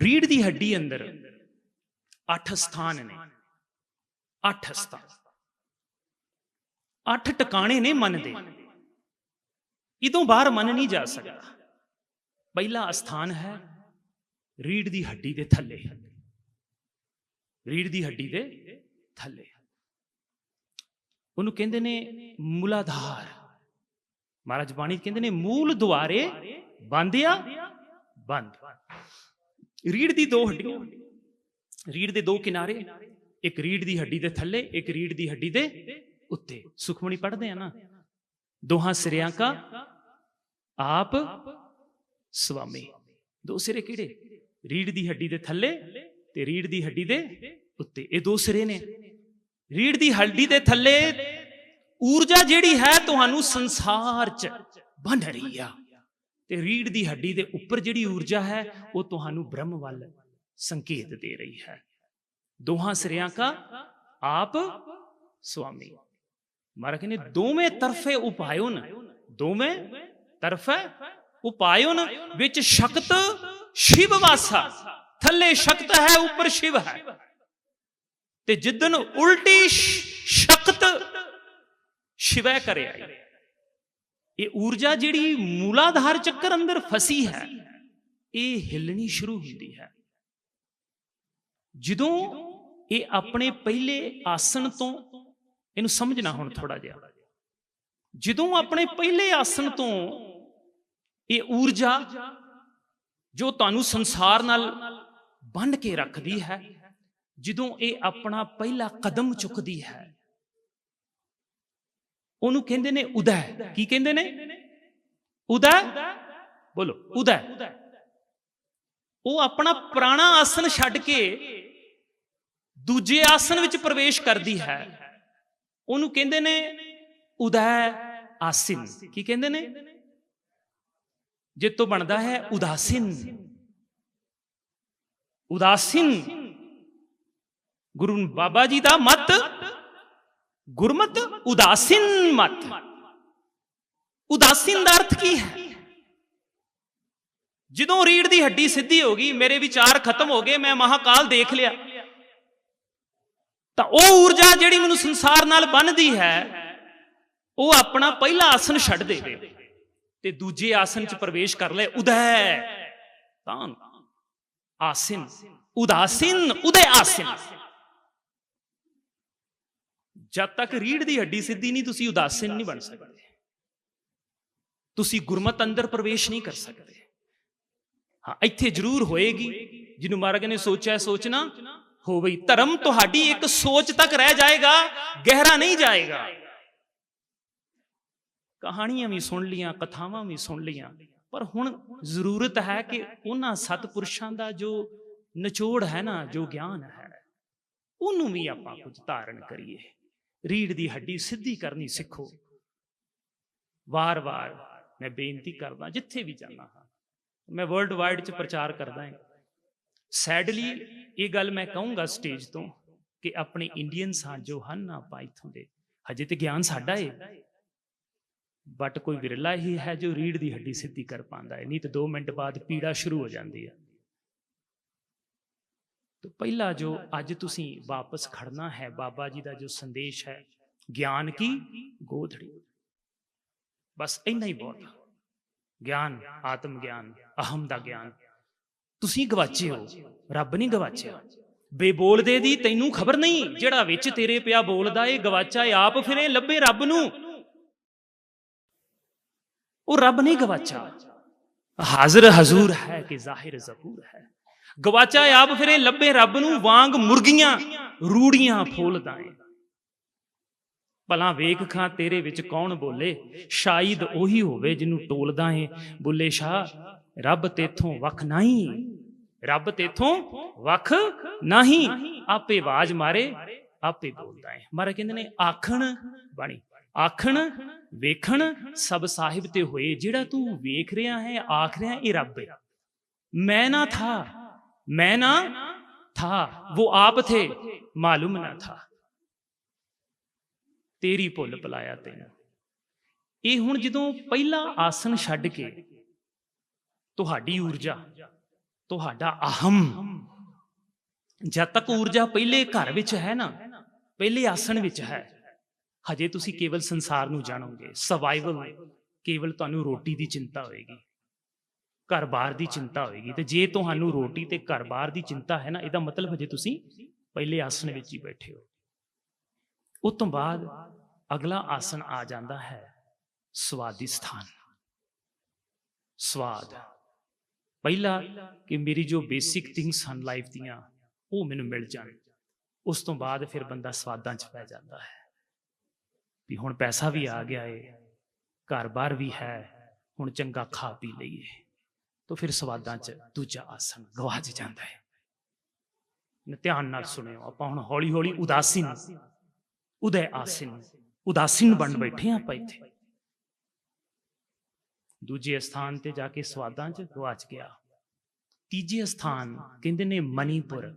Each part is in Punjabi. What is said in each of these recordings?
ਰੀੜ ਦੀ ਹੱਡੀ ਅੰਦਰ ਅੱਠ ਸਥਾਨ ਨੇ। ਅੱਠ ਸਥਾਨ। ਅੱਠ ਟਿਕਾਣੇ ਨੇ ਮਨ ਦੇ। ਇਦੋਂ ਬਾਹਰ ਮਨ ਨਹੀਂ ਜਾ ਸਕਦਾ। ਪਹਿਲਾ ਸਥਾਨ ਹੈ ਰੀੜ ਦੀ ਹੱਡੀ ਦੇ ਥੱਲੇ। ਰੀੜ ਦੀ ਹੱਡੀ ਦੇ ਥੱਲੇ। ਉਹਨੂੰ ਕਹਿੰਦੇ ਨੇ ਮੂਲਾਧਾਰ। ਮਹਾਰਾਜ ਬਾਣੀ ਕਹਿੰਦੇ ਨੇ ਮੂਲ ਦੁਆਰੇ ਬੰਦਿਆ ਬੰਦ। ਰੀੜ ਦੀ ਦੋ ਹੱਡੀਆਂ। ਰੀੜ ਦੇ ਦੋ ਕਿਨਾਰੇ, ਇੱਕ ਰੀੜ ਦੀ ਹੱਡੀ ਦੇ ਥੱਲੇ, ਇੱਕ ਰੀੜ ਦੀ ਹੱਡੀ ਦੇ ਉੱਤੇ। ਸੁਖਮਣੀ ਪੜ੍ਹਦੇ ਆ ਨਾ? ਦੋਹਾਂ ਸਿਰਿਆਂ ਕਾ ਆਪ ਸੁਆਮੀ ਦੋ ਸਿਰੇ ਕਿਹੜੇ? ਰੀੜ ਦੀ ਹੱਡੀ ਦੇ ਥੱਲੇ ਤੇ ਰੀੜ ਦੀ ਹੱਡੀ ਦੇ ਉੱਤੇ। ਇਹ ਦੋ ਸਿਰੇ ਨੇ। ਰੀੜ ਦੀ ਹੱਡੀ ਦੇ ਥੱਲੇ ਊਰਜਾ ਜਿਹੜੀ ਹੈ, ਤੁਹਾਨੂੰ ਸੰਸਾਰ 'ਚ ਬੰਨ ਰਹੀ ਆ। ਤੇ ਰੀੜ ਦੀ ਹੱਡੀ ਦੇ ਉੱਪਰ ਜਿਹੜੀ ਊਰਜਾ ਹੈ, ਉਹ ਤੁਹਾਨੂੰ ਬ੍ਰਹਮ ਵੱਲ ਸੰਕੇਤ ਦੇ ਰਹੀ ਹੈ। ਦੋਹਾਂ ਸਿਰਿਆਂ ਕਾ ਆਪ ਸੁਆਮੀ। ਮਾਰਾ ਕਹਿੰਦੇ ਦੋਵੇਂ ਤਰਫੇ ਉਪਾਇਉਨ, ਦੋਵੇਂ ਤਰਫੇ ਉਪਾਇਉਨ, ਵਿੱਚ ਸ਼ਕਤ ਸ਼ਿਵ ਵਾਸਾ। ਥੱਲੇ ਸ਼ਕਤ ਹੈ, ਉੱਪਰ ਸ਼ਿਵ ਹੈ। ਤੇ ਜਿੱਦਨ ਉਲਟੀ ਸ਼ਕਤ ਸ਼ਿਵੈ ਕਰਿਆ ਇਹ ਊਰਜਾ ਜਿਹੜੀ ਮੂਲਾਧਾਰ ਚੱਕਰ ਅੰਦਰ ਫਸੀ ਹੈ, ਇਹ ਹਿੱਲਣੀ ਸ਼ੁਰੂ ਹੁੰਦੀ ਹੈ। ਜਦੋਂ ਇਹ ਆਪਣੇ ਪਹਿਲੇ ਆਸਣ ਤੋਂ, ਇਹਨੂੰ ਸਮਝਣਾ ਹੁਣ ਥੋੜਾ ਜਿਹਾ। ਜਦੋਂ ਆਪਣੇ ਪਹਿਲੇ ਆਸਣ ਤੋਂ ਇਹ ਊਰਜਾ ਜੋ ਤੁਹਾਨੂੰ ਸੰਸਾਰ ਨਾਲ ਬੰਨ ਕੇ ਰੱਖਦੀ ਹੈ, ਜਦੋਂ ਇਹ ਆਪਣਾ ਪਹਿਲਾ ਕਦਮ ਚੁੱਕਦੀ ਹੈ ਉਹਨੂੰ ਕਹਿੰਦੇ ਨੇ ਉਦੈ। ਕੀ ਕਹਿੰਦੇ ਨੇ? ਉਦੈ? ਬੋਲੋ, ਉਦੈ। ਉਹ ਆਪਣਾ ਪੁਰਾਣਾ ਆਸਨ ਛੱਡ ਕੇ ਦੂਜੇ ਆਸਨ ਵਿੱਚ ਪ੍ਰਵੇਸ਼ ਕਰਦੀ ਹੈ। ਉਹਨੂੰ ਕਹਿੰਦੇ ਨੇ ਉਦੈ ਆਸਿਨ। ਕੀ ਕਹਿੰਦੇ ਨੇ? ਜੇ ਤੋਂ ਬਣਦਾ ਹੈ ਉਦਾਸੀਨ। ਉਦਾਸੀਨ। ਗੁਰੂ ਬਾਬਾ ਜੀ ਦਾ ਮਤ ਗੁਰਮਤ ਉਦਾਸੀਨ ਮਤ ਉਦਾਸੀਨ ਦਾ ਅਰਥ ਕੀ ਹੈ ਜਦੋਂ ਰੀੜ ਦੀ ਹੱਡੀ ਸਿੱਧੀ ਹੋ ਗਈ ਮੇਰੇ ਵਿਚਾਰ ਖਤਮ ਹੋ ਗਏ ਮੈਂ ਮਹਾਕਾਲ ਦੇਖ ਲਿਆ ਤਾਂ ਉਹ ਊਰਜਾ ਜਿਹੜੀ ਮੈਨੂੰ ਸੰਸਾਰ ਨਾਲ ਬੰਨਦੀ ਹੈ ਉਹ ਆਪਣਾ ਪਹਿਲਾ ਆਸਨ ਛੱਡ ਦੇਵੇ ਤੇ ਦੂਜੇ ਆਸਨ 'ਚ ਪ੍ਰਵੇਸ਼ ਕਰ ਲੈ ਉਦੈ ਤਾਂ ਆਸਿਨ ਉਦਾਸੀਨ ਉਦੈ ਆਸਿਨ ਜਦ ਤੱਕ ਰੀੜ ਦੀ ਹੱਡੀ ਸਿੱਧੀ ਨਹੀਂ, ਤੁਸੀਂ ਉਦਾਸੀਨ ਨਹੀਂ ਬਣ ਸਕਦੇ। ਤੁਸੀਂ ਗੁਰਮਤ ਅੰਦਰ ਪ੍ਰਵੇਸ਼ ਨਹੀਂ ਕਰ ਸਕਦੇ। ਹਾਂ, ਇੱਥੇ ਜ਼ਰੂਰ ਹੋਏਗੀ। ਜਿਹਨੂੰ ਮਹਾਰਾਜ ਨੇ ਸੋਚਿਆ, ਸੋਚਣਾ ਹੋਵੇ ਧਰਮ ਤੁਹਾਡੀ ਇੱਕ ਸੋਚ ਤੱਕ ਰਹਿ ਜਾਏਗਾ, ਗਹਿਰਾ ਨਹੀਂ ਜਾਏਗਾ। ਕਹਾਣੀਆਂ ਵੀ ਸੁਣ ਲੀਆਂ, ਕਥਾਵਾਂ ਵੀ ਸੁਣ ਲੀਆਂ। ਪਰ ਹੁਣ ਜ਼ਰੂਰਤ ਹੈ ਕਿ ਉਹਨਾਂ ਸਤਪੁਰਸ਼ਾਂ ਦਾ ਜੋ ਨਿਚੋੜ ਹੈ ਨਾ, ਜੋ ਗਿਆਨ ਹੈ, ਉਹਨੂੰ ਵੀ ਆਪਾਂ ਕੁਝ ਧਾਰਨ ਕਰੀਏ। ਰੀੜ ਦੀ ਹੱਡੀ ਸਿੱਧੀ ਕਰਨੀ ਸਿੱਖੋ। ਵਾਰ-ਵਾਰ ਮੈਂ ਬੇਨਤੀ ਕਰਦਾ, ਜਿੱਥੇ ਵੀ ਜਾਣਾ ਹਾਂ, ਮੈਂ ਵਰਲਡ ਵਾਈਡ ਚ ਪ੍ਰਚਾਰ ਕਰਦਾ ਹਾਂ। ਸੈਡਲੀ ਇਹ ਗੱਲ ਮੈਂ ਕਹੂੰਗਾ ਸਟੇਜ ਤੋਂ ਕਿ ਆਪਣੇ ਇੰਡੀਅਨ ਸਾਂ ਜੋ ਹਨ ਆਪਾਂ ਇੱਥੋਂ ਦੇ। ਹਜੇ ਤੇ ਗਿਆਨ ਸਾਡਾ ਏ। ਬਟ ਕੋਈ ਵਿਰਲਾ ਹੀ ਹੈ ਜੋ ਰੀੜ ਦੀ ਹੱਡੀ ਸਿੱਧੀ ਕਰ ਪਾਉਂਦਾ ਹੈ ਨਹੀਂ ਤਾਂ 2 ਮਿੰਟ ਬਾਅਦ ਪੀੜਾ ਸ਼ੁਰੂ ਹੋ ਜਾਂਦੀ ਹੈ ਤਾਂ ਪਹਿਲਾ ਜੋ ਅੱਜ ਤੁਸੀਂ ਵਾਪਸ ਖੜਨਾ ਹੈ ਬਾਬਾ ਜੀ ਦਾ ਜੋ ਸੰਦੇਸ਼ ਹੈ ਗਿਆਨ ਕੀ ਗੋਧੜੀ। ਬਸ ਇੰਨਾ ਹੀ ਬਹੁਤ। ਗਿਆਨ ਆਤਮ ਗਿਆਨ ਅਹਮ ਦਾ ਗਿਆਨ। ਤੁਸੀਂ ਗਵਾਚੇ ਹੋ ਰੱਬ ਨਹੀਂ ਗਵਾਚਿਆ। ਬੇਬੋਲਦੇ ਦੀ ਤੈਨੂੰ ਖਬਰ ਨਹੀਂ ਜਿਹੜਾ ਵਿੱਚ ਤੇਰੇ ਪਿਆ ਬੋਲਦਾ ਏ ਗਵਾਚਾ ਏ ਆਪ ਫਿਰੇ ਲੱਭੇ ਰੱਬ ਨੂੰ। ਉਹ ਰੱਬ ਨਹੀਂ ਗਵਾਚਾ ਹਾਜ਼ਰ ਹਜ਼ੂਰ ਹੈ ਕਿ ਜ਼ਾਹਿਰ ਜ਼ਹੂਰ ਹੈ। ਗਵਾਚਾ ਆਪ ਫਿਰੇ ਲੱਭੇ ਰੱਬ ਨੂੰ, ਵਾਂਗ ਮੁਰਗੀਆਂ ਰੂੜੀਆਂ ਫੋਲਦਾ ਏ ਭਲਾ ਵੇਖ ਖਾਂ ਤੇਰੇ ਵਿੱਚ ਕੌਣ ਬੋਲੇ, ਸ਼ਾਇਦ ਉਹੀ ਹੋਵੇ ਜਿਹਨੂੰ ਟੋਲਦਾ ਏ ਬੁੱਲੇ, ਸ਼ਾਹ, ਰੱਬ ਤੇਥੋਂ ਵੱਖ ਨਹੀਂ, ਰੱਬ ਤੇਥੋਂ ਵੱਖ ਨਹੀਂ, ਆਪੇ ਆਵਾਜ਼ ਮਾਰੇ, ਆਪੇ ਬੋਲਦਾ ਏ ਮਾਰਾ ਕਹਿੰਦੇ ਨੇ, ਆਖਣ ਬਾਣੀ, ਆਖਣ, ਵੇਖਣ ਸਭ ਸਾਹਿਬ ਤੇ ਹੋਏ। ਜਿਹੜਾ ਤੂੰ ਵੇਖ ਰਿਹਾ ਹੈ, ਆਖ ਰਿਹਾ, ਇਹ ਰੱਬ ਹੈ ਮੈਂ ਨਾ ਥਾ ਮੈਂ ਨਾ ਥਾ वो आप थे मालूम ना था ਤੇਰੀ ਭੁੱਲ ਭੁਲਾਇਆ ਤੈਨੂੰ ਇਹ ਹੁਣ ਜਦੋਂ ਪਹਿਲਾ ਆਸਨ ਛੱਡ ਕੇ ਤੁਹਾਡੀ ਊਰਜਾ ਤੁਹਾਡਾ ਅਹਮ ਜਦ ਤੱਕ ਊਰਜਾ ਪਹਿਲੇ ਘਰ ਵਿੱਚ ਹੈ ਨਾ ਪਹਿਲੇ ਆਸਣ ਵਿੱਚ ਹੈ ਹਜੇ ਤੁਸੀਂ ਕੇਵਲ ਸੰਸਾਰ ਨੂੰ ਜਾਣੋਗੇ ਸਰਵਾਈਵਲ ਕੇਵਲ ਤੁਹਾਨੂੰ ਰੋਟੀ ਦੀ ਚਿੰਤਾ ਹੋਏਗੀ ਘਰ-ਬਾਰ ਦੀ ਚਿੰਤਾ ਹੋਏਗੀ ਤੇ ਜੇ ਤੁਹਾਨੂੰ ਰੋਟੀ ਤੇ ਘਰ-ਬਾਰ ਦੀ ਚਿੰਤਾ ਹੈ ਨਾ, ਇਹਦਾ ਮਤਲਬ ਹਜੇ ਤੁਸੀਂ ਪਹਿਲੇ ਆਸਣ ਵਿੱਚ ਹੀ ਬੈਠੇ ਹੋ। ਉਸ ਤੋਂ ਬਾਅਦ ਅਗਲਾ ਆਸਣ ਆ ਜਾਂਦਾ ਹੈ ਸਵਾਦੀ ਸਥਾਨ। ਸਵਾਦ। ਪਹਿਲਾ ਕਿ ਮੇਰੀ ਜੋ ਬੇਸਿਕ ਥਿੰਗਸ ਹਨ ਲਾਈਫ ਦੀਆਂ, ਉਹ ਮੈਨੂੰ ਮਿਲ ਜਾਣ। ਉਸ ਤੋਂ ਬਾਅਦ ਫਿਰ ਬੰਦਾ ਸਵਾਦਾਂ 'ਚ ਪੈ ਜਾਂਦਾ ਹੈ। ਵੀ ਹੁਣ ਪੈਸਾ ਵੀ ਆ ਗਿਆ ਏ, ਘਰ-ਬਾਰ ਵੀ ਹੈ, ਹੁਣ ਚੰਗਾ ਖਾ ਪੀ ਲਈਏ। ਤਾਂ ਫਿਰ ਸਵਾਦਾਂ 'ਚ ਦੂਜਾ ਆਸਣ ਗਵਾਚ ਜਾਂਦਾ ਹੈ। ਧਿਆਨ ਨਾਲ ਸੁਣਿਓ, ਆਪਾਂ ਹੁਣ ਹੌਲੀ-ਹੌਲੀ ਉਦਾਸੀਨ, ਉਦੈ ਆਸਨ, ਉਦਾਸੀਨ ਬਣ ਬੈਠੇ ਹਾਂ ਆਪਾਂ ਇੱਥੇ। ਦੂਜੇ ਸਥਾਨ ਤੇ ਜਾ ਕੇ ਸਵਾਦਾਂ 'ਚ ਗਵਾਚ ਗਿਆ। ਤੀਜੇ ਸਥਾਨ ਕਹਿੰਦੇ ਨੇ ਮਨੀਪੁਰ,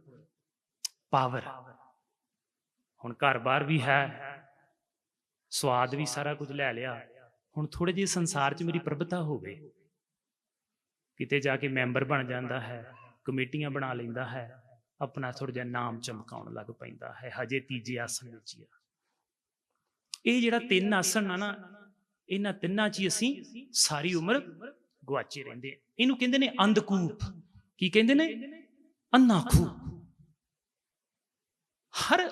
ਪਾਵਰ। ਹੁਣ ਘਰ-ਬਾਰ ਵੀ ਹੈ, ਸਵਾਦ ਵੀ ਸਾਰਾ ਕੁਝ ਲੈ ਲਿਆ। ਹੁਣ ਥੋੜੇ ਜਿਹੇ ਸੰਸਾਰ 'ਚ ਮੇਰੀ ਪ੍ਰਭਤਾ ਹੋਵੇ। ਕਿਤੇ ਜਾ ਕੇ ਮੈਂਬਰ ਬਣ ਜਾਂਦਾ ਹੈ, ਕਮੇਟੀਆਂ ਬਣਾ ਲੈਂਦਾ ਹੈ, ਆਪਣਾ ਥੋੜਾ ਜਿਹਾ ਨਾਮ ਚਮਕਾਉਣ ਲੱਗ ਪੈਂਦਾ ਹੈ, ਹਜੇ ਤੀਜੇ ਆਸਣ ਵਿੱਚ ਹੀ ਆ। ਇਹ ਜਿਹੜਾ ਤਿੰਨ ਆਸਣ ਆ ਨਾ, ਇਹਨਾਂ ਤਿੰਨਾਂ 'ਚ ਹੀ ਅਸੀਂ ਸਾਰੀ ਉਮਰ ਗਵਾਚੇ ਰਹਿੰਦੇ ਹਾਂ। ਇਹਨੂੰ ਕਹਿੰਦੇ ਨੇ ਅੰਧਕੂਪ। ਕੀ ਕਹਿੰਦੇ ਨੇ? ਅੰਨਾਖੂ। ਹਰ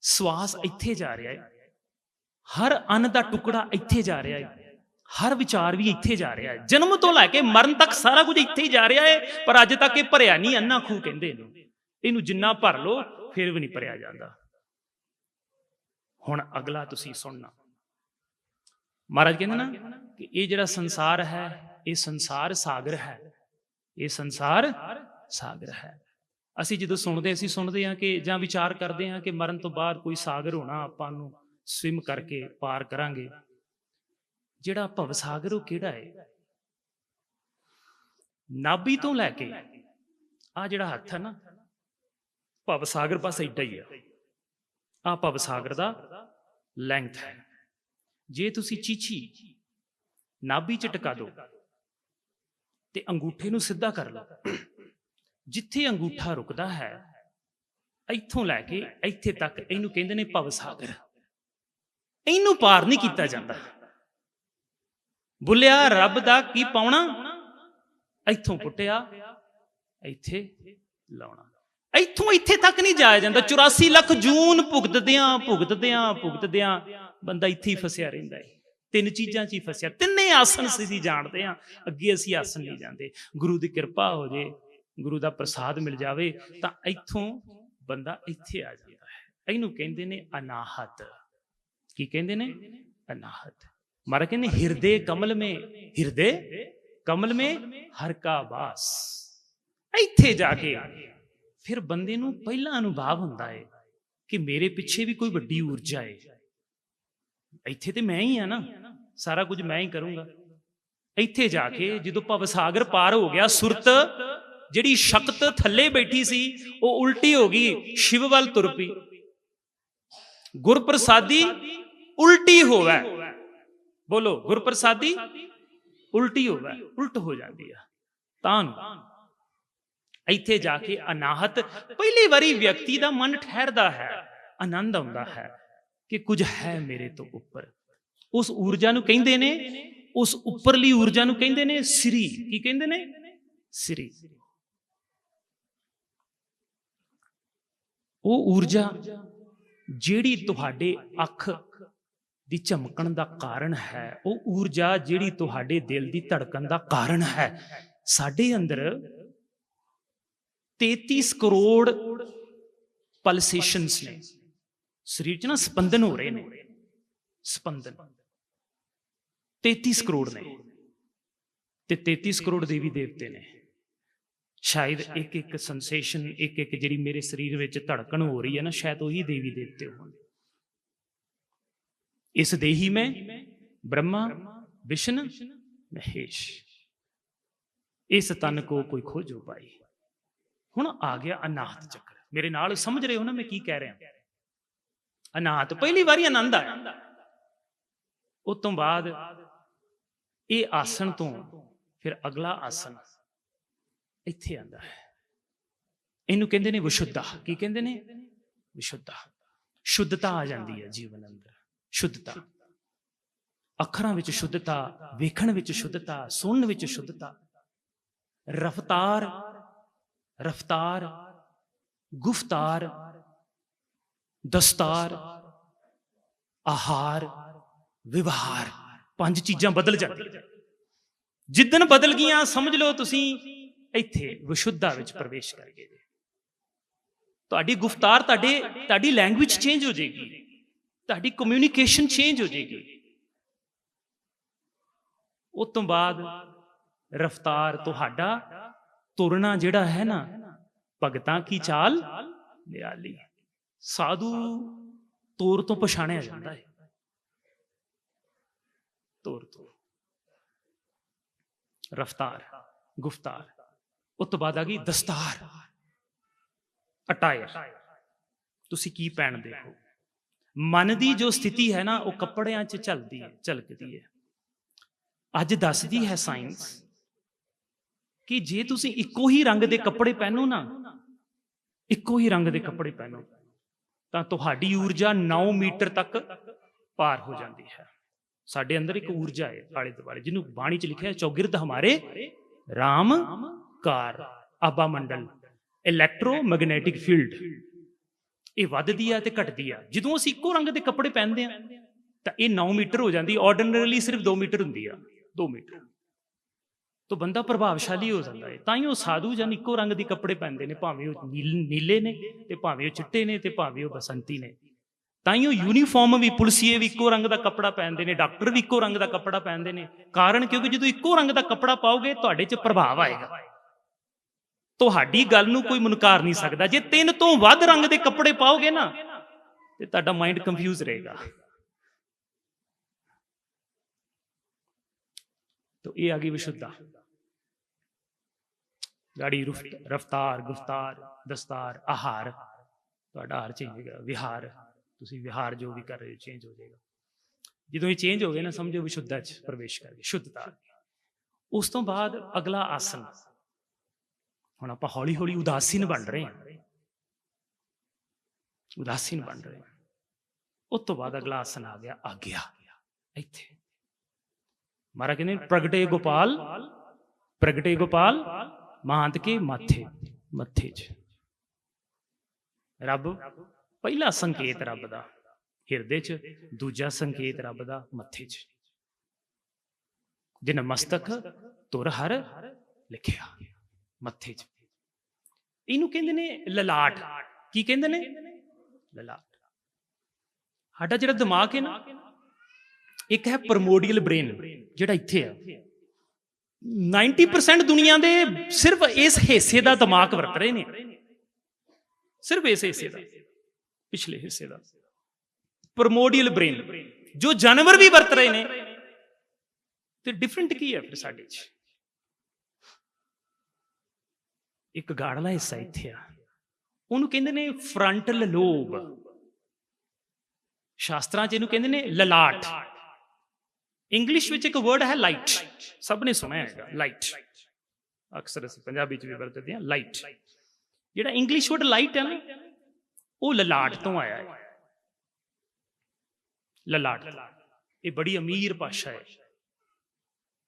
ਸਵਾਸ ਇੱਥੇ ਜਾ ਰਿਹਾ ਹੈ। ਹਰ ਅੰਨ ਦਾ ਟੁਕੜਾ ਇੱਥੇ ਜਾ ਰਿਹਾ ਹੈ। ਹਰ ਵਿਚਾਰ ਵੀ ਇੱਥੇ ਜਾ ਰਿਹਾ ਹੈ। ਜਨਮ ਤੋਂ ਲੈ ਕੇ ਮਰਨ ਤੱਕ ਸਾਰਾ ਕੁਝ ਇੱਥੇ ਹੀ ਜਾ ਰਿਹਾ ਹੈ, ਪਰ ਅੱਜ ਤੱਕ ਇਹ ਭਰਿਆ ਨਹੀਂ, ਅੰਨਾ ਖੂ ਕਹਿੰਦੇ ਇਹਨੂੰ। ਇਹਨੂੰ ਜਿੰਨਾ ਭਰ ਲੋ ਫਿਰ ਵੀ ਨਹੀਂ ਭਰਿਆ ਜਾਂਦਾ। ਹੁਣ ਅਗਲਾ ਤੁਸੀਂ ਸੁਣਨਾ। ਮਹਾਰਾਜ ਕਹਿੰਦੇ ਨਾ ਕਿ ਇਹ ਜਿਹੜਾ ਸੰਸਾਰ ਹੈ, ਇਹ ਸੰਸਾਰ ਸਾਗਰ ਹੈ। ਇਹ ਸੰਸਾਰ ਸਾਗਰ ਹੈ। ਅਸੀਂ ਜਦੋਂ ਸੁਣਦੇ, ਅਸੀਂ ਸੁਣਦੇ ਹਾਂ ਕਿ ਜਾਂ ਵਿਚਾਰ ਕਰਦੇ ਹਾਂ ਕਿ ਮਰਨ ਤੋਂ ਬਾਅਦ ਕੋਈ ਸਾਗਰ ਹੋਣਾ ਆਪਾਂ ਨੂੰ ਸਵਿਮ ਕਰਕੇ ਪਾਰ ਕਰਾਂਗੇ। ਜਿਹੜਾ ਭਵ ਸਾਗਰ ਉਹ ਕਿਹੜਾ ਹੈ ਨਾਭੀ ਤੋਂ ਲੈ ਕੇ ਆ ਜਿਹੜਾ ਹੱਥ ਹੈ ਨਾ, ਭਵ ਸਾਗਰ ਪਾਸ ਏਡਾ ਹੀ ਆ। ਆ ਭਵ ਸਾਗਰ ਦਾ ਲੈਂਥ ਹੈ। ਜੇ ਤੁਸੀਂ ਚੀਚੀ ਨਾਭੀ ਚ ਟਿਕਾ ਦਿਓ ਤੇ ਅੰਗੂਠੇ ਨੂੰ ਸਿੱਧਾ ਕਰ ਲਓ। ਜਿੱਥੇ ਅੰਗੂਠਾ ਰੁਕਦਾ ਹੈ, ਇੱਥੋਂ ਲੈ ਕੇ ਇੱਥੇ ਤੱਕ ਇਹਨੂੰ ਕਹਿੰਦੇ ਨੇ ਭਵ ਸਾਗਰ। ਇਹਨੂੰ ਪਾਰ ਨਹੀਂ ਕੀਤਾ ਜਾਂਦਾ। ਬੁੱਲਿਆ, ਰੱਬ ਦਾ ਕੀ ਪਾਉਣਾ? ਇੱਥੋਂ ਪੁੱਟਿਆ, ਇੱਥੇ ਲਾਉਣਾ। ਇੱਥੋਂ ਇੱਥੇ ਤੱਕ ਨਹੀਂ ਜਾਇਆ ਜਾਂਦਾ। 84 ਲੱਖ ਜੂਨ ਭੁਗਤਦਿਆਂ ਭੁਗਤਦਿਆਂ ਭੁਗਤਦਿਆਂ ਬੰਦਾ ਇੱਥੇ ਹੀ ਫਸਿਆ ਰਹਿੰਦਾ ਹੈ ਤਿੰਨ ਚੀਜ਼ਾਂ 'ਚ ਹੀ ਫਸਿਆ। ਤਿੰਨੇ ਆਸਨ ਅਸੀਂ ਜਾਣਦੇ ਹਾਂ। ਅੱਗੇ ਅਸੀਂ ਆਸਨ ਨਹੀਂ ਜਾਂਦੇ। ਗੁਰੂ ਦੀ ਕਿਰਪਾ ਹੋ ਜੇ, ਗੁਰੂ ਦਾ ਪ੍ਰਸਾਦ ਮਿਲ ਜਾਵੇ, ਤਾਂ ਇੱਥੋਂ ਬੰਦਾ ਇੱਥੇ ਆ ਜਾਂਦਾ ਹੈ। ਇਹਨੂੰ ਕਹਿੰਦੇ ਨੇ ਅਨਾਹਤ। ਕੀ ਕਹਿੰਦੇ ਨੇ? ਅਨਾਹਤ। ਮਾਰਾ ਕਹਿੰਦੇ ਹਿਰਦੇ ਕਮਲ ਮੇ ਹਿਰਦੇ ਕਮਲ ਮੇ ਹਰ ਕਾ ਵਾਸ ਇੱਥੇ ਜਾ ਕੇ ਫਿਰ ਬੰਦੇ ਨੂੰ ਪਹਿਲਾ ਅਨੁਭਵ ਹੁੰਦਾ ਹੈ ਕਿ ਮੇਰੇ ਪਿੱਛੇ ਵੀ ਕੋਈ ਵੱਡੀ ਊਰਜਾ ਹੈ ਇੱਥੇ ਤੇ ਮੈਂ ਹੀ ਆ ਨਾ ਸਾਰਾ ਕੁਝ ਮੈਂ ਹੀ ਕਰੂੰਗਾ ਇੱਥੇ ਜਾ ਕੇ ਜਦੋਂ ਭਵ ਸਾਗਰ ਪਾਰ ਹੋ ਗਿਆ ਸੁਰਤ ਜਿਹੜੀ ਸ਼ਕਤ ਥੱਲੇ ਬੈਠੀ ਸੀ ਉਹ ਉਲਟੀ ਹੋ ਗਈ ਸ਼ਿਵ ਵੱਲ ਤੁਰ ਪਈ ਗੁਰਪ੍ਰਸਾਦੀ ਉਲਟੀ ਹੋਵੇ ਬੋਲੋ ਗੁਰਪ੍ਰਸਾਦੀ ਉਲਟੀ ਹੋਵੇ ਉਲਟ ਹੋ ਜਾਂਦੀ ਆ। ਤਾਂ ਇੱਥੇ ਜਾ ਕੇ ਅਨਾਹਤ ਪਹਿਲੀ ਵਾਰੀ ਵਿਅਕਤੀ ਦਾ ਮਨ ਠਹਿਰਦਾ ਹੈ ਆਨੰਦ ਆਉਂਦਾ ਹੈ ਕਿ ਕੁਝ ਹੈ ਮੇਰੇ ਤੋਂ ਉੱਪਰ। ਉਸ ਊਰਜਾ ਨੂੰ ਕਹਿੰਦੇ ਨੇ ਉਸ ਉੱਪਰਲੀ ਊਰਜਾ ਨੂੰ ਕਹਿੰਦੇ ਨੇ ਸ੍ਰੀ। ਕੀ ਕਹਿੰਦੇ ਨੇ? ਸ੍ਰੀ। ਉਹ ਊਰਜਾ ਜਿਹੜੀ ਤੁਹਾਡੇ ਅੱਖ ਦੀ ਝਮਕਣ ਦਾ ਕਾਰਨ ਹੈ। ਉਹ ਊਰਜਾ ਜਿਹੜੀ ਤੁਹਾਡੇ ਦਿਲ ਦੀ ਧੜਕਣ ਦਾ ਕਾਰਨ ਹੈ। ਸਾਡੇ ਅੰਦਰ 33 ਕਰੋੜ ਪਲਸੇਸ਼ਨਸ ਨੇ। ਸਰੀਰ 'ਚ ਨਾ ਸਪੰਦਨ ਹੋ ਰਹੇ ਨੇ। ਸਪੰਦਨ 33 ਕਰੋੜ ਨੇ। ਤੇ 33 ਕਰੋੜ ਦੇਵੀ ਦੇਵਤੇ ਨੇ। ਸ਼ਾਇਦ ਇੱਕ ਇੱਕ ਸੈਂਸੇਸ਼ਨ ਇੱਕ ਇੱਕ ਜਿਹੜੀ ਮੇਰੇ ਸਰੀਰ ਵਿੱਚ ਧੜਕਣ ਹੋ ਰਹੀ ਹੈ ਨਾ, ਸ਼ਾਇਦ ਉਹੀ ਦੇਵੀ ਦੇਵਤੇ ਹੋਣ ਇਸ ਦੇਹੀ ਮੈਂ ਬ੍ਰਹਮਾ, ਵਿਸ਼ਨ, ਮਹੇਸ਼। ਇਸ ਤਨ ਕੋ ਕੋਈ ਖੋਜੋ ਪਾਈ ਹੁਣ ਆ ਗਿਆ ਅਨਾਥ ਚੱਕਰ। ਮੇਰੇ ਨਾਲ ਸਮਝ ਰਹੇ ਹੋ ਨਾ ਮੈਂ ਕੀ ਕਹਿ ਰਿਹਾ। ਅਨਾਥ, ਪਹਿਲੀ ਵਾਰੀ ਆਨੰਦ ਆਇਆ। ਉਸ ਤੋਂ ਬਾਅਦ ਇਹ ਆਸਣ ਤੋਂ ਫਿਰ ਅਗਲਾ ਆਸਣ ਇੱਥੇ ਆਂਦਾ ਹੈ। ਇਹਨੂੰ ਕਹਿੰਦੇ ਨੇ ਵਿਸ਼ੁੱਧਾ। ਕੀ ਕਹਿੰਦੇ ਨੇ? ਵਿਸ਼ੁੱਧਾ। ਸ਼ੁੱਧਤਾ ਆ ਜਾਂਦੀ ਹੈ ਜੀਵਨ ਅੰਦਰ। ਸ਼ੁੱਧਤਾ। ਅੱਖਰਾਂ ਵਿੱਚ ਸ਼ੁੱਧਤਾ, ਵੇਖਣ ਵਿੱਚ ਸ਼ੁੱਧਤਾ, ਸੁਣਨ ਵਿੱਚ ਸ਼ੁੱਧਤਾ। ਰਫਤਾਰ ਰਫਤਾਰ, ਗੁਫਤਾਰ, ਦਸਤਾਰ, ਆਹਾਰ, ਵਿਵਹਾਰ। ਪੰਜ ਚੀਜ਼ਾਂ ਬਦਲ ਜਾਂਦੀਆਂ। ਜਿੱਦਨ ਬਦਲ ਗਈਆਂ, ਸਮਝ ਲਓ ਤੁਸੀਂ, ਇੱਥੇ ਵਿਸ਼ੁੱਧਾ ਵਿੱਚ ਪ੍ਰਵੇਸ਼ ਕਰ ਗਏ ਤੁਹਾਡੀ ਗੁਫਤਾਰ ਤੁਹਾਡੇ, ਤੁਹਾਡੀ ਲੈਂਗੁਏਜ ਚੇਂਜ ਹੋ ਜਾਏਗੀ। ਤੁਹਾਡੀ ਕਮਿਊਨੀਕੇਸ਼ਨ ਚੇਂਜ ਹੋ ਜਾਏਗੀ। ਉਸ ਤੋਂ ਬਾਅਦ ਰਫਤਾਰ ਤੁਹਾਡਾ ਤੁਰਨਾ ਜਿਹੜਾ ਹੈ ਨਾ, ਭਗਤਾਂ ਕੀ ਚਾਲ? ਨਿਆਲੀ। ਸਾਧੂ ਤੋਰ ਤੋਂ ਪਛਾਣਿਆ ਜਾਂਦਾ ਹੈ। ਤੋਰ ਤੋਂ। ਰਫਤਾਰ, ਗੁਫਤਾਰ। ਉਸ ਤੋਂ ਬਾਅਦ ਆ ਗਈ ਦਸਤਾਰ। ਅਟਾਇਰ। ਤੁਸੀਂ ਕੀ ਪਹਿਨਦੇ ਹੋ ਮਨ ਦੀ ਜੋ ਸਥਿਤੀ ਹੈ ਨਾ, ਉਹ ਕੱਪੜਿਆਂ 'ਚ ਚੱਲਦੀ ਹੈ, ਝਲਕਦੀ ਹੈ। ਅੱਜ ਦੱਸਦੀ ਹੈ ਸਾਇੰਸ ਕਿ ਜੇ ਤੁਸੀਂ ਇੱਕੋ ਹੀ ਰੰਗ ਦੇ ਕੱਪੜੇ ਪਹਿਨੋ ਨਾ, ਇੱਕੋ ਹੀ ਰੰਗ ਦੇ ਕੱਪੜੇ ਪਹਿਨੋ, ਤਾਂ ਤੁਹਾਡੀ ਊਰਜਾ 9 ਮੀਟਰ ਤੱਕ ਪਾਰ ਹੋ ਜਾਂਦੀ ਹੈ। ਸਾਡੇ ਅੰਦਰ ਇੱਕ ਊਰਜਾ ਹੈ ਆਲੇ ਦੁਆਲੇ, ਜਿਹਨੂੰ ਬਾਣੀ 'ਚ ਲਿਖਿਆ ਚੌਗਿਰਦ ਹਮਾਰੇ ਰਾਮ, ਕਾਰ ਆਬਾ ਮੰਡਲ ਇਲੈਕਟ੍ਰੋਮੈਗਨੈਟਿਕ ਫੀਲਡ ਇਹ ਵੱਧਦੀ ਆ ਤੇ ਘਟਦੀ ਆ। ਜਦੋਂ ਅਸੀਂ ਇੱਕੋ ਰੰਗ ਦੇ ਕੱਪੜੇ ਪਹਿਨਦੇ ਆ, ਤਾਂ ਇਹ 9 ਮੀਟਰ ਹੋ ਜਾਂਦੀ ਆਰਡੀਨਰੀਲੀ ਸਿਰਫ 2 ਮੀਟਰ ਹੁੰਦੀ ਆ 2 ਮੀਟਰ। ਤਾਂ ਬੰਦਾ ਪ੍ਰਭਾਵਸ਼ਾਲੀ ਹੋ ਜਾਂਦਾ ਹੈ ਤਾਂ ਹੀ ਉਹ ਸਾਧੂ ਜਨ ਇੱਕੋ ਰੰਗ ਦੇ ਕੱਪੜੇ ਪਹਿਨਦੇ ਨੇ, ਭਾਵੇਂ ਉਹ ਨੀਲ- ਨੀਲੇ ਨੇ ਤੇ ਭਾਵੇਂ ਉਹ ਚਿੱਟੇ ਨੇ ਤੇ ਭਾਵੇਂ ਉਹ ਬਸੰਤੀ ਨੇ। ਤਾਂ ਹੀ ਉਹ ਯੂਨੀਫਾਰਮ ਵੀ, ਪੁਲਸੀਏ ਵੀ ਇੱਕੋ ਰੰਗ ਦਾ ਕੱਪੜਾ ਪਹਿਨਦੇ ਨੇ, ਡਾਕਟਰ ਵੀ ਇੱਕੋ ਰੰਗ ਦਾ ਕੱਪੜਾ ਪਹਿਨਦੇ ਨੇ। ਕਾਰਨ ਕਿਉਂਕਿ ਜਦੋਂ ਇੱਕੋ ਰੰਗ ਦਾ ਕੱਪੜਾ ਪਾਓਗੇ, ਤੁਹਾਡੇ 'ਚ ਪ੍ਰਭਾਵ ਆਏਗਾ। ਤੁਹਾਡੀ ਗੱਲ ਨੂੰ ਕੋਈ ਮੁਨਕਾਰ ਨਹੀਂ ਸਕਦਾ ਜੇ ਤਿੰਨ ਤੋਂ ਵੱਧ ਰੰਗ ਦੇ ਕੱਪੜੇ ਪਾਓਗੇ ਨਾ ਤੇ ਤੁਹਾਡਾ ਮਾਈਂਡ ਕੰਫਿਊਜ਼ ਰਹੇਗਾ तो ये आ गई विशुद्धता ਗਾੜੀ ਰੁਫ- ਰਫਤਾਰ ਗੁਫਤਾਰ ਦਸਤਾਰ ਆਹਾਰ ਤੁਹਾਡਾ ਆਹਾਰ ਚੇਂਜ ਹੋਏਗਾ ਵਿਹਾਰ ਤੁਸੀਂ ਵਿਹਾਰ ਜੋ ਵੀ ਕਰ ਰਹੇ ਹੋ ਚੇਂਜ ਹੋ ਜਾਏਗਾ ਜਦੋਂ ਇਹ ਚੇਂਜ ਹੋ ਗਏ ਨਾ ਸਮਝੋ ਵਿਸ਼ੁੱਧਤਾ ਚ ਪ੍ਰਵੇਸ਼ ਕਰ ਗਏ ਸ਼ੁੱਧਤਾ ਆ ਗਈ। ਉਸ ਤੋਂ ਬਾਅਦ ਅਗਲਾ ਆਸਨ ਹੁਣ ਆਪਾਂ ਹੌਲੀ ਹੌਲੀ ਉਦਾਸੀਨ ਬਣ ਰਹੇ ਹਾਂ। ਉਦਾਸੀਨ ਬਣ ਰਹੇ ਹਾਂ। ਉਸ ਤੋਂ ਬਾਅਦ ਅਗਲਾ ਆਸਨ ਆ ਗਿਆ ਆਗਿਆ। ਇੱਥੇ। ਮਾਰਾ ਕਹਿੰਦੇ ਪ੍ਰਗਟੇ ਗੋਪਾਲ ਪ੍ਰਗਟੇ ਗੋਪਾਲ, ਮਹੰਤ ਕੇ ਮਾਥੇ, ਮੱਥੇ 'ਚ। ਰੱਬ, ਪਹਿਲਾ ਸੰਕੇਤ ਰੱਬ ਦਾ, ਹਿਰਦੇ 'ਚ, ਦੂਜਾ ਸੰਕੇਤ ਰੱਬ ਦਾ, ਮੱਥੇ 'ਚ। ਜਿਨ ਮਸਤਕ, ਤੁਰ ਹਰ ਲਿਖਿਆ। ਮੱਥੇ 'ਚ। ਇਹਨੂੰ ਕਹਿੰਦੇ ਨੇ ਲਲਾਟ। ਕੀ ਕਹਿੰਦੇ ਨੇ? ਲਲਾਟ। ਸਾਡਾ ਜਿਹੜਾ ਦਿਮਾਗ ਹੈ ਨਾ, ਇੱਕ ਹੈ ਪ੍ਰਮੋਡੀਅਲ ਬ੍ਰੇਨ ਜਿਹੜਾ ਇੱਥੇ ਆ। 90% ਦੁਨੀਆ ਦੇ ਸਿਰਫ ਇਸ ਹਿੱਸੇ ਦਾ ਦਿਮਾਗ ਵਰਤ ਰਹੇ ਨੇ। ਸਿਰਫ ਇਸ ਹਿੱਸੇ ਦਾ, ਪਿਛਲੇ ਹਿੱਸੇ ਦਾ। ਪ੍ਰਮੋਡੀਅਲ ਬ੍ਰੇਨ ਜੋ ਜਾਨਵਰ ਵੀ ਵਰਤ ਰਹੇ ਨੇ। ਤੇ ਡਿਫਰੈਂਟ ਕੀ ਹੈ ਫਿਰ ਸਾਡੇ 'ਚ? ਇੱਕ ਗਾੜਲਾ ਹਿੱਸਾ ਇੱਥੇ ਆ। ਉਹਨੂੰ ਕਹਿੰਦੇ ਨੇ ਫਰੰਟਲ ਲੋਬ ਸ਼ਾਸਤਰਾਂ 'ਚ ਇਹਨੂੰ ਕਹਿੰਦੇ ਨੇ ਲਲਾਟ। ਇੰਗਲਿਸ਼ ਵਿੱਚ ਇੱਕ ਵਰਡ ਹੈ ਲਾਈਟ ਸਭ ਨੇ ਸੁਣਿਆ ਹੈਗਾ ਲਾਈਟ ਅਕਸਰ ਅਸੀਂ ਪੰਜਾਬੀ 'ਚ ਵੀ ਵਰਤਦੇ ਹਾਂ ਲਾਈਟ ਜਿਹੜਾ ਇੰਗਲਿਸ਼ ਵਰਡ ਲਾਈਟ ਹੈ ਨਾ, ਉਹ ਲਲਾਟ ਤੋਂ ਆਇਆ ਹੈ। ਲਲਾਟ। ਇਹ ਬੜੀ ਅਮੀਰ ਭਾਸ਼ਾ ਹੈ।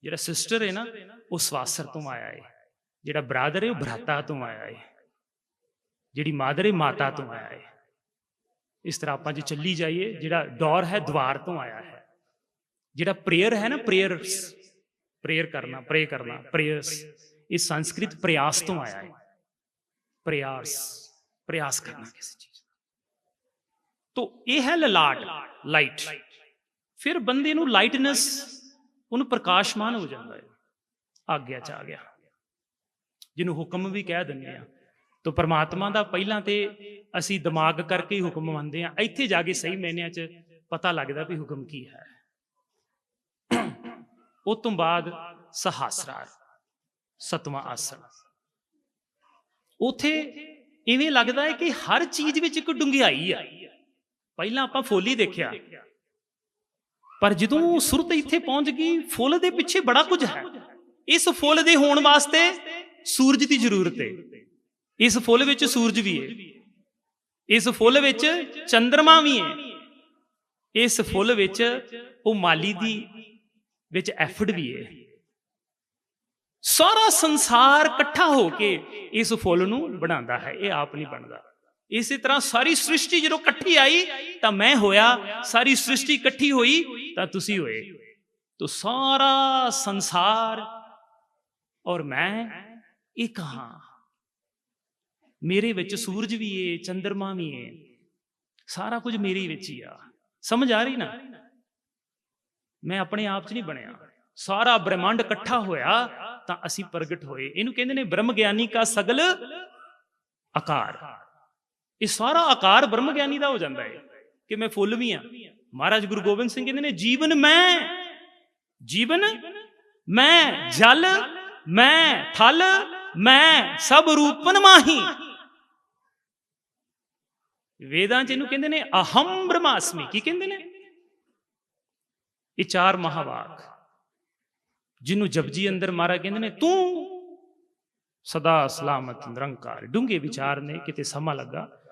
ਜਿਹੜਾ ਸਿਸਟਰ ਹੈ ਨਾ, ਉਹ ਸਵਾਸਰ ਤੋਂ ਆਇਆ ਹੈ। ਜਿਹੜਾ ਬਰਾਦਰ ਹੈ, ਉਹ ਭਰਾਤਾ ਤੋਂ ਆਇਆ ਹੈ। ਜਿਹੜੀ ਮਾਦਰ ਹੈ, ਮਾਤਾ ਤੋਂ ਆਇਆ ਹੈ। ਇਸ ਤਰ੍ਹਾਂ ਆਪਾਂ ਜੇ ਚੱਲੀ ਜਾਈਏ, ਜਿਹੜਾ ਦੌਰ ਹੈ, ਦਵਾਰ ਤੋਂ ਆਇਆ ਹੈ। ਜਿਹੜਾ ਪ੍ਰੇਅਰ ਹੈ ਨਾ ਪ੍ਰੇਅਰਸ ਪ੍ਰੇਅਰ ਕਰਨਾ ਪ੍ਰੇ ਕਰਨਾ ਪ੍ਰੇਅਰਸ ਇਹ ਸੰਸਕ੍ਰਿਤ ਪ੍ਰਯਾਸ ਤੋਂ ਆਇਆ ਹੈ। ਪ੍ਰਯਾਸ ਪ੍ਰਯਾਸ ਕਰਨਾ ਕਿਸੇ ਚੀਜ਼ ਦਾ। ਤੋ ਇਹ ਹੈ ਲਲਾਟ ਲਾਈਟ ਫਿਰ ਬੰਦੇ ਨੂੰ ਲਾਈਟਨੈਸ ਉਹਨੂੰ ਪ੍ਰਕਾਸ਼ਮਾਨ ਹੋ ਜਾਂਦਾ ਹੈ। ਆਗਿਆ ਚ ਆ ਗਿਆ। ਜਿਹਨੂੰ ਹੁਕਮ ਵੀ ਕਹਿ ਦਿੰਦੇ ਆ। ਤੋ ਪਰਮਾਤਮਾ ਦਾ ਪਹਿਲਾਂ ਤੇ ਅਸੀਂ ਦਿਮਾਗ ਕਰਕੇ ਹੀ ਹੁਕਮ ਮੰਨਦੇ ਆ। ਇੱਥੇ ਜਾ ਕੇ ਸਹੀ ਮੈਨਿਆਂ ਚ ਪਤਾ ਲੱਗਦਾ ਵੀ ਹੁਕਮ ਕੀ ਹੈ। ਉਸ ਤੋਂ ਬਾਅਦ ਸਹਾਸਰਾਰ, ਸਤਵਾਂ ਆਸਣ। ਉਥੇ ਇਵੇਂ ਲੱਗਦਾ ਹੈ ਕਿ ਹਰ ਚੀਜ਼ ਵਿੱਚ ਇੱਕ ਡੁੰਗਿਆਈ ਆ। ਪਹਿਲਾਂ ਆਪਾਂ ਫੁੱਲ ਹੀ ਦੇਖਿਆ। ਪਰ ਜਦੋਂ ਸੁਰਤ ਇੱਥੇ ਪਹੁੰਚ ਗਈ, ਫੁੱਲ ਦੇ ਪਿੱਛੇ ਬੜਾ ਕੁਝ ਹੈ। ਇਸ ਫੁੱਲ ਦੇ ਹੋਣ ਵਾਸਤੇ ਸੂਰਜ ਦੀ ਜ਼ਰੂਰਤ ਹੈ। ਇਸ ਫੁੱਲ ਵਿੱਚ ਸੂਰਜ ਵੀ ਹੈ। ਇਸ ਫੁੱਲ ਵਿੱਚ ਚੰ드ਰਮਾ ਵੀ ਹੈ। ਇਸ ਫੁੱਲ ਵਿੱਚ ਉਹ ਮਾਲੀ ਦੀ ਵਿੱਚ ਐਫਡ ਵੀ ਹੈ। ਸਾਰਾ ਸੰਸਾਰ ਇਕੱਠਾ ਹੋ ਕੇ ਇਸ ਫੁੱਲ ਨੂੰ ਬਣਾਉਂਦਾ ਹੈ। ਇਹ ਆਪ ਨਹੀਂ ਬਣਦਾ। ਇਸੇ ਤਰ੍ਹਾਂ ਸਾਰੀ ਸ੍ਰਿਸ਼ਟੀ ਜਦੋਂ ਇਕੱਠੀ ਆਈ, ਤਾਂ ਮੈਂ ਹੋਇਆ, ਸਾਰੀ ਸ੍ਰਿਸ਼ਟੀ ਇਕੱਠੀ ਹੋਈ, ਤਾਂ ਤੁਸੀਂ ਹੋਏ। ਤੋ ਸਾਰਾ ਸੰਸਾਰ ਔਰ ਮੈਂ ਇੱਕ ਹਾਂ। ਮੇਰੇ ਵਿੱਚ ਸੂਰਜ ਵੀ ਏ ਚੰ드ਰਮਾ ਵੀ ਏ। ਸਾਰਾ ਕੁਝ ਮੇਰੇ ਵਿੱਚ ਹੀ ਆ। ਸਮਝ ਆ ਰਹੀ ਨਾ? ਮੈਂ ਆਪਣੇ ਆਪ 'ਚ ਨਹੀਂ ਬਣਿਆ। ਸਾਰਾ ਬ੍ਰਹਿਮੰਡ ਇਕੱਠਾ ਹੋਇਆ ਤਾਂ ਅਸੀਂ ਪ੍ਰਗਟ ਹੋਏ। ਇਹਨੂੰ ਕਹਿੰਦੇ ਨੇ ਬ੍ਰਹਮ ਗਿਆਨੀ ਕਾ ਸਗਲ ਆਕਾਰ। ਇਹ ਸਾਰਾ ਆਕਾਰ ਬ੍ਰਹਮ ਗਿਆਨੀ ਦਾ ਹੋ ਜਾਂਦਾ ਹੈ ਕਿ ਮੈਂ ਫੁੱਲ ਵੀ ਆ। ਮਹਾਰਾਜ ਗੁਰੂ ਗੋਬਿੰਦ ਸਿੰਘ ਕਹਿੰਦੇ ਨੇ ਜੀਵਨ ਮੈਂ। ਜੀਵਨ ਮੈਂ ਜਲ ਮੈਂ ਥਲ ਮੈਂ ਸਭ ਰੂਪਨ ਮਾਹੀ। ਵੇਦਾਂ ਚ ਇਹਨੂੰ ਕਹਿੰਦੇ ਨੇ ਅਹੰ ਬ੍ਰਹਮਾਸਮੀ। ਕੀ ਕਹਿੰਦੇ ਨੇ? ਇਹ ਚਾਰ ਮਹਾਵਾਕ। ਜਿਹਨੂੰ ਜਪਜੀ ਅੰਦਰ ਮਾਰਾ ਕਹਿੰਦੇ ਨੇ, ਤੂੰ ਸਦਾ ਸਲਾਮਤ ਨਿਰੰਕਾਰ ਡੂੰਘੇ ਵਿਚਾਰ ਨੇ, ਕਿਤੇ ਸਮਾਂ ਲੱਗਾ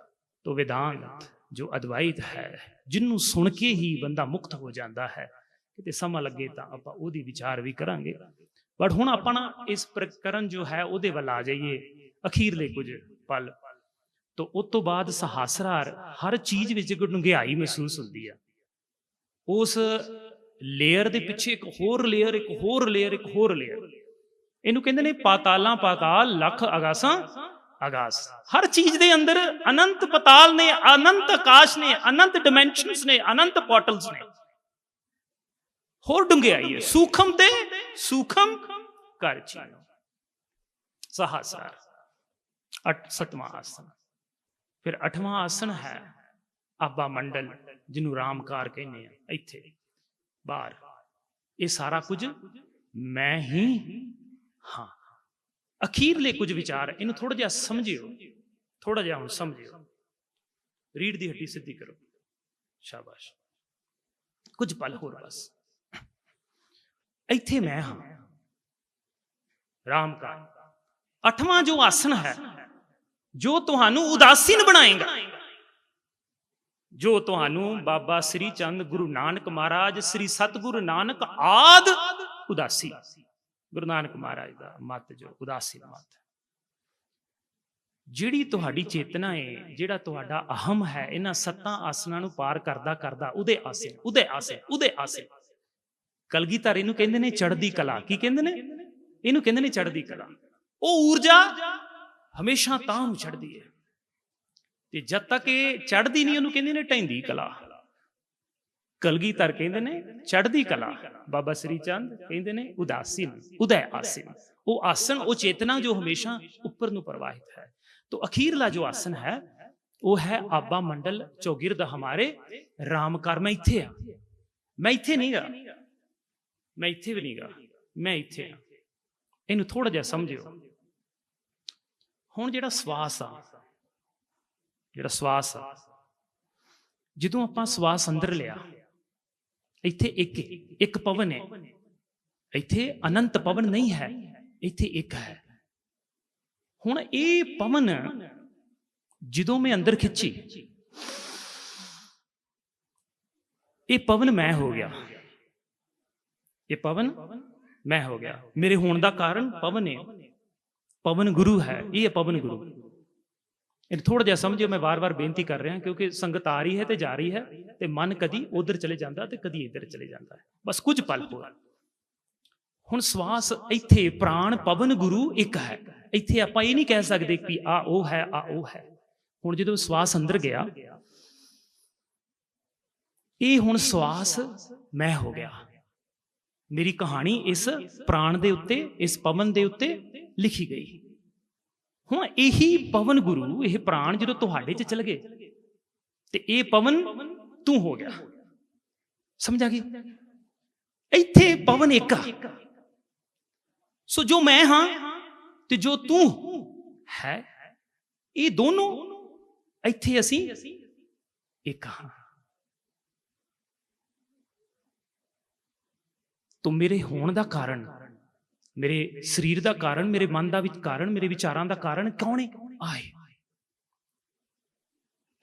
ਤੋ ਵਿਦਾਂਤ ਜੋ ਅਦਵਾਈਤ ਹੈ, ਜਿਹਨੂੰ ਸੁਣ ਕੇ ਹੀ ਬੰਦਾ ਮੁਕਤ ਹੋ ਜਾਂਦਾ ਹੈ। ਕਿਤੇ ਸਮਾਂ ਲੱਗੇ ਤਾਂ ਆਪਾਂ ਉਹਦੀ ਵਿਚਾਰ ਵੀ ਕਰਾਂਗੇ। ਬਟ ਹੁਣ ਆਪਾਂ ਨਾ ਇਸ ਪ੍ਰਕਰਨ ਜੋ ਹੈ ਉਹਦੇ ਵੱਲ ਆ ਜਾਈਏ, ਅਖੀਰਲੇ ਕੁਝ ਪਲ। ਤੋ ਉਸ ਤੋਂ ਬਾਅਦ ਸਹਾਸਰਾਰ ਹਰ ਚੀਜ਼ ਵਿੱਚ ਇੱਕ ਡੂੰਘਾਈ ਮਹਿਸੂਸ ਹੁੰਦੀ ਆ। ਉਸ ਲੇਅਰ ਦੇ ਪਿੱਛੇ ਇੱਕ ਹੋਰ ਲੇਅਰ ਇੱਕ ਹੋਰ ਲੇਅਰ ਇੱਕ ਹੋਰ ਲੇਅਰ ਇਹਨੂੰ ਕਹਿੰਦੇ ਨੇ ਪਾਤਾਲਾਂ ਪਾਤਾਲ, ਲੱਖ ਅਗਾਸਾਂ ਆਗਾਸ ਹਰ ਚੀਜ਼ ਦੇ ਅੰਦਰ ਅਨੰਤ ਪਤਾਲ ਨੇ, ਅਨੰਤ ਆਕਾਸ਼ ਨੇ, ਅਨੰਤ ਡਾਈਮੈਂਸ਼ਨਸ ਨੇ, ਅਨੰਤ ਪੋਰਟਲਸ ਨੇ। ਹੋਰ ਡੁੰਗਿਆਈ ਹੈ ਸੂਖਮ ਤੇ ਸੂਖਮ ਕਰ ਚੀਨੋ ਸਹਸਰ ਅਟ ਸਤਵਾਂ ਆਸਨ ਫਿਰ ਅਠਵਾਂ ਆਸਨ ਹੈ ਆਬਾ ਮੰਡਲ ਜਿਹਨੂੰ ਰਾਮਕਾਰ ਕਹਿੰਦੇ ਆ। ਇੱਥੇ ਬਾਹਰ। ਇਹ ਸਾਰਾ ਕੁਝ ਮੈਂ ਹੀ ਹਾਂ। ਅਖੀਰਲੇ ਕੁਝ ਵਿਚਾਰ ਇਹਨੂੰ ਥੋੜਾ ਜਿਹਾ ਸਮਝਿਓ। ਥੋੜਾ ਜਿਹਾ ਹੁਣ ਸਮਝਿਓ। ਰੀੜ ਦੀ ਹੱਡੀ ਸਿੱਧੀ ਕਰੋ। ਸ਼ਾਬਾਸ਼। ਕੁਝ ਪਲ ਹੋਰ ਬਸ। ਇੱਥੇ ਮੈਂ ਹਾਂ। ਰਾਮ ਕਾ ਅਠਵਾਂ ਜੋ ਆਸਨ ਹੈ, ਜੋ ਤੁਹਾਨੂੰ ਉਦਾਸੀਨ ਬਣਾਏਗਾ, ਜੋ ਤੁਹਾਨੂੰ ਬਾਬਾ ਸ੍ਰੀ ਚੰਦ ਗੁਰੂ ਨਾਨਕ ਮਹਾਰਾਜ, ਸ੍ਰੀ ਸਤਗੁਰੂ ਨਾਨਕ ਆਦ ਉਦਾਸੀ। ਗੁਰੂ ਨਾਨਕ ਮਹਾਰਾਜ ਦਾ ਮਤ ਜੋ ਉਦਾਸੀ ਮਤ ਜਿਹੜੀ ਤੁਹਾਡੀ ਚੇਤਨਾ ਹੈ ਜਿਹੜਾ ਤੁਹਾਡਾ ਅਹਮ ਹੈ, ਇਹਨਾਂ ਸੱਤਾਂ ਆਸਨਾਂ ਨੂੰ ਪਾਰ ਕਰਦਾ ਕਰਦਾ ਉਹਦੇ ਆਸਨ ਉਹਦੇ ਆਸਨ ਉਹਦੇ ਆਸਨ। ਕਲਗੀਧਰ ਇਹਨੂੰ ਕਹਿੰਦੇ ਨੇ ਚੜ੍ਹਦੀ ਕਲਾ। ਕੀ ਕਹਿੰਦੇ ਨੇ? ਇਹਨੂੰ ਕਹਿੰਦੇ ਨੇ ਚੜ੍ਹਦੀ ਕਲਾ। ਉਹ ਊਰਜਾ ਹਮੇਸ਼ਾ ਤਾਂ ਨੂੰ ਚੜ੍ਹਦੀ ਹੈ। ਤੇ ਜਦ ਤੱਕ ਇਹ ਚੜ੍ਹਦੀ ਨਹੀਂ, ਉਹਨੂੰ ਕਹਿੰਦੇ ਨੇ ਢੈਂਦੀ ਕਲਾ। ਕਲਗੀਧਰ ਕਹਿੰਦੇ ਨੇ ਚੜ੍ਹਦੀ ਕਲਾ। ਬਾਬਾ ਸ੍ਰੀ ਚੰਦ ਕਹਿੰਦੇ ਨੇ ਉਦਾਸੀਨ, ਉਦੈ ਆਸਨ। ਉਹ ਆਸਨ ਉਹ ਚੇਤਨਾ ਜੋ ਹਮੇਸ਼ਾ ਉੱਪਰ ਨੂੰ ਪ੍ਰਵਾਹਿਤ ਹੈ। तो ਅਖੀਰਲਾ ਜੋ ਆਸਨ ਹੈ, ਉਹ ਹੈ ਆਬਾ ਮੰਡਲ ਚੌਗਿਰਦ ਹਮਾਰੇ ਰਾਮਕਾਰ ਮੈਂ ਇੱਥੇ ਆ। ਮੈਂ ਇੱਥੇ ਨਹੀਂਗਾ ਮੈਂ ਇੱਥੇ ਵੀ ਨਹੀਂਗਾ। ਮੈਂ ਇੱਥੇ ਆ। ਇਹਨੂੰ ਥੋੜਾ ਜਿਹਾ ਸਮਝਿਓ। ਹੁਣ ਜਿਹੜਾ ਸਵਾਸ ਆ, ਜਿਹੜਾ ਸਵਾਸ ਆ, ਜਦੋਂ ਆਪਾਂ ਸਵਾਸ ਅੰਦਰ ਲਿਆ, ਇੱਥੇ ਇੱਕ ਇੱਕ ਪਵਨ ਹੈ। ਇੱਥੇ ਅਨੰਤ ਪਵਨ ਨਹੀਂ ਹੈ, ਇੱਥੇ ਇੱਕ ਹੈ। ਹੁਣ ਇਹ ਪਵਨ ਜਦੋਂ ਮੈਂ ਅੰਦਰ ਖਿੱਚੀ, ਇਹ ਪਵਨ ਮੈਂ ਹੋ ਗਿਆ। ਇਹ ਪਵਨ ਮੈਂ ਹੋ ਗਿਆ ਮੇਰੇ ਹੋਣ ਦਾ ਕਾਰਨ ਪਵਨ ਹੈ ਪਵਨ ਗੁਰੂ ਹੈ ਇਹ ਹੈ ਪਵਨ ਗੁਰੂ ਇਹ ਥੋੜਾ ਜਿਹਾ ਸਮਝਿਓ ਮੈਂ ਵਾਰ-ਵਾਰ ਬੇਨਤੀ ਕਰ ਰਿਹਾ ਕਿਉਂਕਿ ਸੰਗਤ ਆ ਰਹੀ ਹੈ ਤੇ ਜਾ ਰਹੀ ਹੈ ਤੇ ਮਨ ਕਦੀ ਉਧਰ ਚਲੇ ਜਾਂਦਾ ਤੇ ਕਦੀ ਇੱਧਰ ਚਲੇ ਜਾਂਦਾ ਹੈ ਬਸ ਕੁਝ ਪਲ ਹੋਰ ਹੁਣ ਸਵਾਸ ਇੱਥੇ ਪ੍ਰਾਣ ਪਵਨ ਗੁਰੂ ਇੱਕ ਹੈ ਇੱਥੇ ਆਪਾਂ ਇਹ ਨਹੀਂ ਕਹਿ ਸਕਦੇ ਕਿ ਆ ਉਹ ਹੈ ਆ ਉਹ ਹੈ ਹੁਣ ਜਦੋਂ ਸਵਾਸ ਅੰਦਰ ਗਿਆ ਇਹ ਹੁਣ ਸਵਾਸ ਮੈਂ ਹੋ ਗਿਆ ਮੇਰੀ ਕਹਾਣੀ ਇਸ ਪ੍ਰਾਣ ਦੇ ਉੱਤੇ, ਇਸ ਪਵਨ ਦੇ ਉੱਤੇ ਲਿਖੀ ਗਈ। ਹੁਣ ਇਹੀ ਪਵਨ ਗੁਰੂ, ਇਹ ਪ੍ਰਾਣ ਜਦੋਂ ਤੁਹਾਡੇ 'ਚ ਚਲ ਗਏ, ਤੇ ਇਹ ਪਵਨ ਤੂੰ ਹੋ ਗਿਆ। ਸਮਝ ਆ ਗਈ? ਇੱਥੇ ਪਵਨ ਇੱਕ ਆ। ਸੋ ਜੋ ਮੈਂ ਹਾਂ ਤੇ ਜੋ ਤੂੰ ਹੈ, ਇਹ ਦੋਨੋਂ ਇੱਥੇ ਅਸੀਂ ਇੱਕ ਹਾਂ। ਤੂੰ ਮੇਰੇ ਹੋਣ ਦਾ ਕਾਰਨ, ਮੇਰੇ ਸਰੀਰ ਦਾ ਕਾਰਨ, ਮੇਰੇ ਮਨ ਦਾ ਵਿੱਚ ਕਾਰਨ, ਮੇਰੇ ਵਿਚਾਰਾਂ ਦਾ ਕਾਰਨ ਕੌਣ ਹੈ ਆਏ।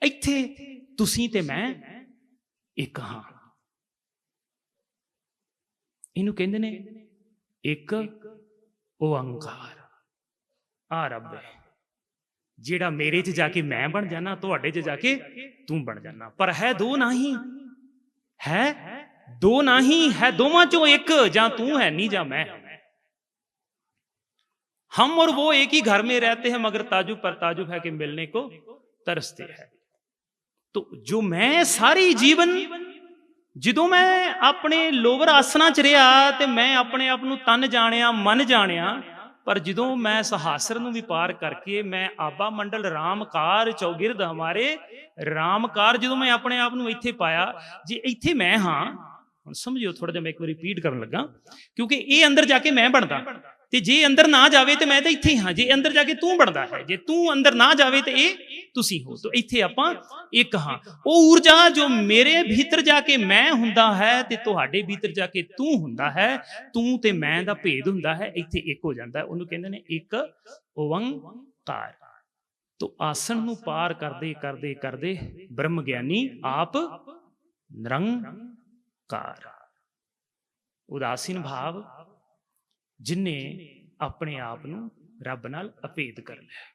ਇੱਥੇ ਤੁਸੀਂ ਤੇ ਮੈਂ ਇੱਕ ਹਾਂ। ਇਹਨੂੰ ਕਹਿੰਦੇ ਨੇ ਇੱਕ ਓੰਕਾਰ ਆ ਰੱਬ ਹੈ ਜਿਹੜਾ ਮੇਰੇ 'ਚ ਜਾ ਕੇ ਮੈਂ ਬਣ ਜਾਣਾ ਤੁਹਾਡੇ 'ਚ ਜਾ ਕੇ ਤੂੰ ਬਣ ਜਾਣਾ ਪਰ ਹੈ ਦੋ ਨਹੀਂ ਹੈ ਦੋ ਨਹੀਂ ਹੈ ਦੋਵਾਂ ਚੋਂ ਇੱਕ ਜਾਂ ਤੂੰ ਹੈ ਨਹੀਂ ਜਾਂ ਮੈਂ हम और वो एक ही घर में रहते हैं मगर ताजुब पर ताजुब है कि मिलने को तरसते हैं तो जो ਮੈਂ ਸਾਰੀ ਜੀਵਨ ਜਦੋਂ ਮੈਂ ਆਪਣੇ ਲੋਵਰ ਆਸਣਾ ਚ ਰਿਹਾ ਤੇ ਮੈਂ ਆਪਣੇ ਆਪ ਨੂੰ ਤਨ ਜਾਣਿਆ ਮਨ ਜਾਣਿਆ ਪਰ ਜਦੋਂ ਮੈਂ ਸਹਾਸਰ ਨੂੰ ਵੀ ਪਾਰ ਕਰਕੇ ਮੈਂ ਆਬਾ ਮੰਡਲ ਰਾਮਕਾਰ ਚੌਗਿਰਦ ਹਮਾਰੇ ਰਾਮਕਾਰ ਜਦੋਂ ਮੈਂ ਆਪਣੇ ਆਪ ਨੂੰ ਇੱਥੇ ਪਾਇਆ ਜੇ ਇੱਥੇ ਮੈਂ ਹਾਂ ਹੁਣ ਸਮਝਿਓ ਥੋੜਾ ਜਿਹਾ ਮੈਂ ਇੱਕ ਵਾਰੀ ਰਿਪੀਟ ਕਰਨ ਲੱਗਾ। ਕਿਉਂਕਿ ਇਹ ਅੰਦਰ ਜਾ ਕੇ ਮੈਂ ਬਣਦਾ। ਤੇ ਜੇ ਅੰਦਰ ਨਾ ਜਾਵੇ ਤੇ ਮੈਂ ਤਾਂ ਇੱਥੇ ਹੀ ਹਾਂ। ਜੇ ਅੰਦਰ ਜਾ ਕੇ ਤੂੰ ਬਣਦਾ ਹੈ, ਜੇ ਤੂੰ ਅੰਦਰ ਨਾ ਜਾਵੇ ਤੇ ਇਹ ਤੁਸੀਂ ਹੋ। ਤਾਂ ਇੱਥੇ ਆਪਾਂ ਇੱਕ ਹਾਂ। ਉਹ ਊਰਜਾ ਜੋ ਮੇਰੇ ਭੀਤਰ ਜਾ ਕੇ ਮੈਂ ਹੁੰਦਾ ਹੈ ਤੇ ਤੁਹਾਡੇ ਭੀਤਰ ਜਾ ਕੇ ਤੂੰ ਹੁੰਦਾ ਹੈ, ਤੂੰ ਤੇ ਮੈਂ ਦਾ ਭੇਦ ਹੁੰਦਾ ਹੈ, ਇੱਥੇ ਇੱਕ ਹੋ ਜਾਂਦਾ ਉਹਨੂੰ ਕਹਿੰਦੇ ਨੇ ਇੱਕ ਓੰਕਾਰ। ਤੋ ਆਸਣ ਨੂੰ ਪਾਰ ਕਰਦੇ ਕਰਦੇ ਕਰਦੇ ਬ੍ਰਹਮ ਗਿਆਨੀ ਆਪ ਨਿਰੰਗ ਨਿਰੰਕਾਰ ਉਦਾਸੀਨ ਭਾਵ ਜਿਨੇ ਆਪਣੇ ਆਪ ਨੂੰ ਰੱਬ ਨਾਲ ਅਭੇਦ ਕਰ ਲਿਆ।